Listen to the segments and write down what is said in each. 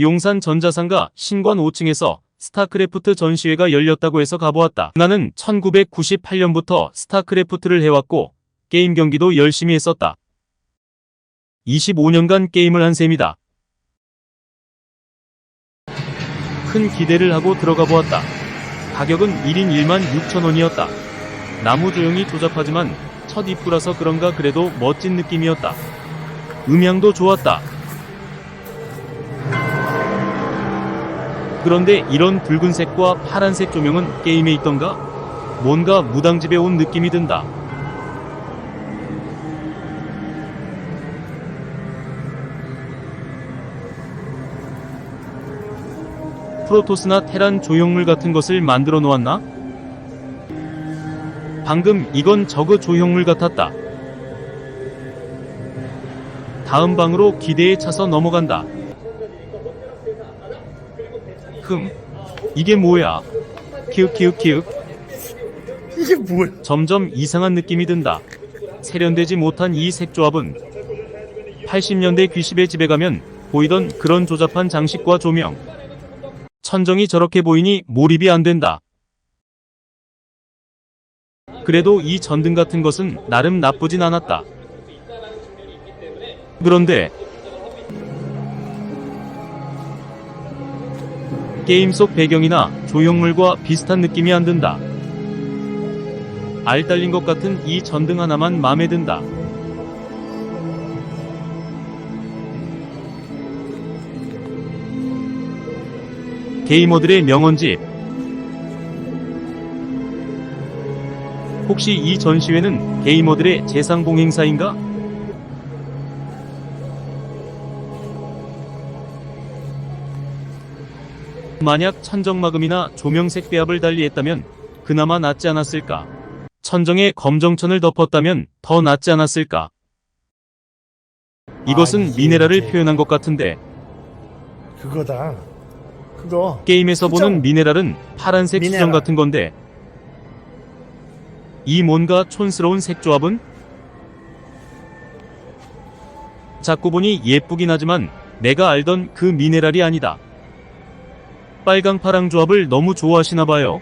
용산 전자상가 신관 5층에서 스타크래프트 전시회가 열렸다고 해서 가보았다. 나는 1998년부터 스타크래프트를 해왔고 게임 경기도 열심히 했었다. 25년간 게임을 한 셈이다. 큰 기대를 하고 들어가 보았다. 가격은 1인 1만 6천 원이었다. 나무 조형이 조잡하지만 첫 입구라서 그런가 그래도 멋진 느낌이었다. 음향도 좋았다. 그런데 이런 붉은색과 파란색 조명은 게임에 있던가? 뭔가 무당집에 온 느낌이 든다. 프로토스나 테란 조형물 같은 것을 만들어 놓았나? 방금 이건 저그 조형물 같았다. 다음 방으로 기대에 차서 넘어간다. 흠, 이게 뭐야? 키읔 키읔 키읔. 이게 뭐야? 점점 이상한 느낌이 든다. 세련되지 못한 이 색조합은 80년대 귀십의 집에 가면 보이던 그런 조잡한 장식과 조명. 천정이 저렇게 보이니 몰입이 안 된다. 그래도 이 전등 같은 것은 나름 나쁘진 않았다. 그런데 게임 속 배경이나 조형물과 비슷한 느낌이 안 든다. 알 달린 것 같은 이 전등 하나만 마음에 든다. 게이머들의 명언집. 혹시 이 전시회는 게이머들의 재상 봉 행사인가? 만약 천정마금이나 조명색 배합을 달리했다면 그나마 낫지 않았을까? 천정에 검정천을 덮었다면 더 낫지 않았을까? 이것은 아, 이게 미네랄을 표현한 것 같은데 그거다. 그거. 게임에서. 보는 미네랄은 파란색 미네랄. 수정 같은 건데 이 뭔가 촌스러운 색 조합은 자꾸 보니 예쁘긴 하지만 내가 알던 그 미네랄이 아니다. 빨강 파랑 조합을 너무 좋아하시나 봐요.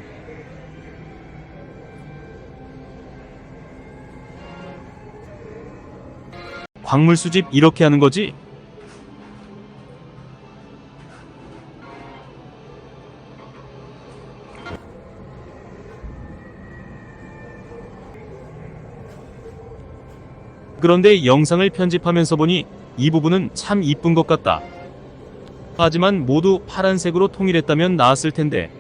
광물 수집 이렇게 하는 거지? 그런데 영상을 편집하면서 보니 이 부분은 참 이쁜 것 같다. 하지만 모두 파란색으로 통일했다면 나았을 텐데.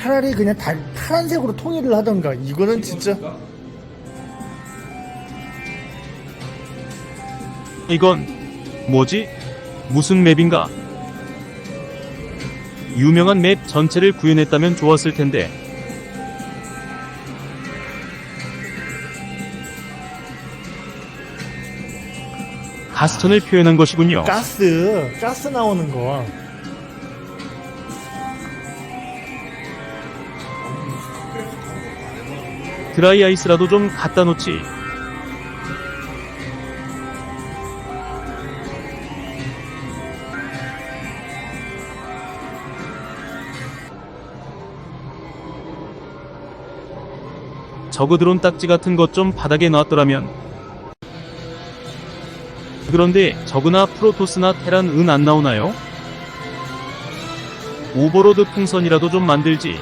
차라리 그냥 다 파란색으로 통일을 하던가. 이거는 진짜. 이건 뭐지? 무슨 맵인가? 유명한 맵 전체를 구현했다면 좋았을 텐데. 가스천을 표현한 것이군요. 가스. 가스 나오는 거. 드라이 아이스라도 좀 갖다 놓지. 저거 드론 딱지 같은 것 좀 바닥에 놨더라면. 그런데 저그나 프로토스나 테란 은 안 나오나요? 오버로드 풍선이라도 좀 만들지.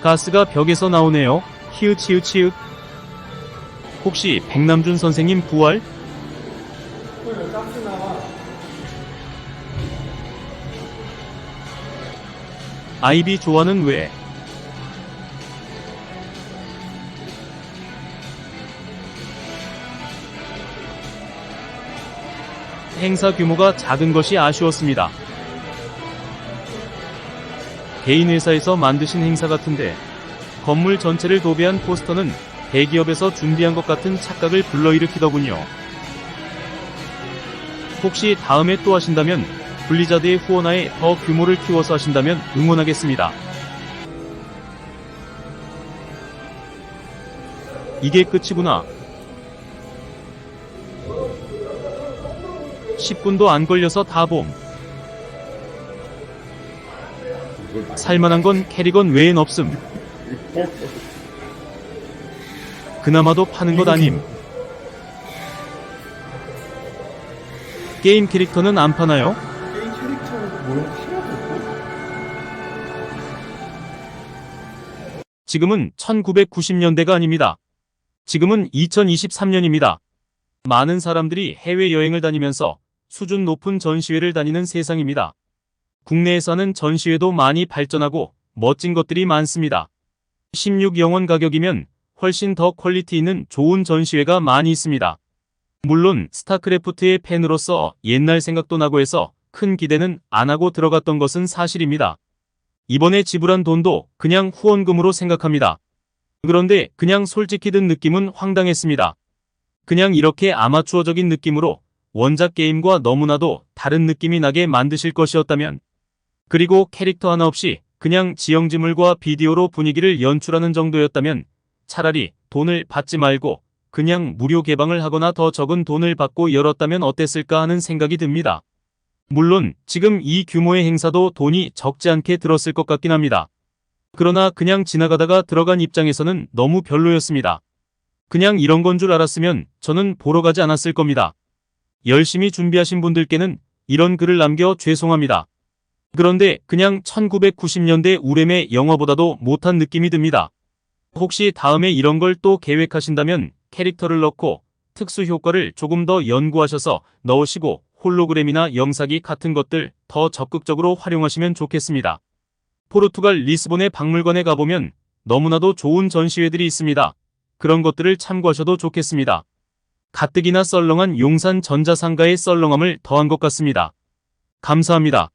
가스가 벽에서 나오네요. 히읗히읗히읗. 혹시 백남준 선생님 부활? 아이비 조화는 왜? 행사 규모가 작은 것이 아쉬웠습니다. 개인 회사에서 만드신 행사 같은데 건물 전체를 도배한 포스터는 대기업에서 준비한 것 같은 착각을 불러일으키더군요. 혹시 다음에 또 하신다면 블리자드의 후원하에 더 규모를 키워서 하신다면 응원하겠습니다. 이게 끝이구나. 10분도 안 걸려서 다 봄. 살만한 건 캐리건 외엔 없음. 그나마도 파는 것 아님. 게임 캐릭터는 안 파나요? 게임 캐릭터 모형 하나도 없고 지금은 1990년대가 아닙니다. 지금은 2023년입니다. 많은 사람들이 해외여행을 다니면서 수준 높은 전시회를 다니는 세상입니다. 국내에서는 전시회도 많이 발전하고 멋진 것들이 많습니다. 16영원 가격이면 훨씬 더 퀄리티 있는 좋은 전시회가 많이 있습니다. 물론 스타크래프트의 팬으로서 옛날 생각도 나고 해서 큰 기대는 안 하고 들어갔던 것은 사실입니다. 이번에 지불한 돈도 그냥 후원금으로 생각합니다. 그런데 그냥 솔직히 든 느낌은 황당했습니다. 그냥 이렇게 아마추어적인 느낌으로 원작 게임과 너무나도 다른 느낌이 나게 만드실 것이었다면 그리고 캐릭터 하나 없이 그냥 지형지물과 비디오로 분위기를 연출하는 정도였다면 차라리 돈을 받지 말고 그냥 무료 개방을 하거나 더 적은 돈을 받고 열었다면 어땠을까 하는 생각이 듭니다. 물론 지금 이 규모의 행사도 돈이 적지 않게 들었을 것 같긴 합니다. 그러나 그냥 지나가다가 들어간 입장에서는 너무 별로였습니다. 그냥 이런 건 줄 알았으면 저는 보러 가지 않았을 겁니다. 열심히 준비하신 분들께는 이런 글을 남겨 죄송합니다. 그런데 그냥 1990년대 우렘의 영화보다도 못한 느낌이 듭니다. 혹시 다음에 이런 걸 또 계획하신다면 캐릭터를 넣고 특수 효과를 조금 더 연구하셔서 넣으시고 홀로그램이나 영사기 같은 것들 더 적극적으로 활용하시면 좋겠습니다. 포르투갈 리스본의 박물관에 가보면 너무나도 좋은 전시회들이 있습니다. 그런 것들을 참고하셔도 좋겠습니다. 가뜩이나 썰렁한 용산 전자상가의 썰렁함을 더한 것 같습니다. 감사합니다.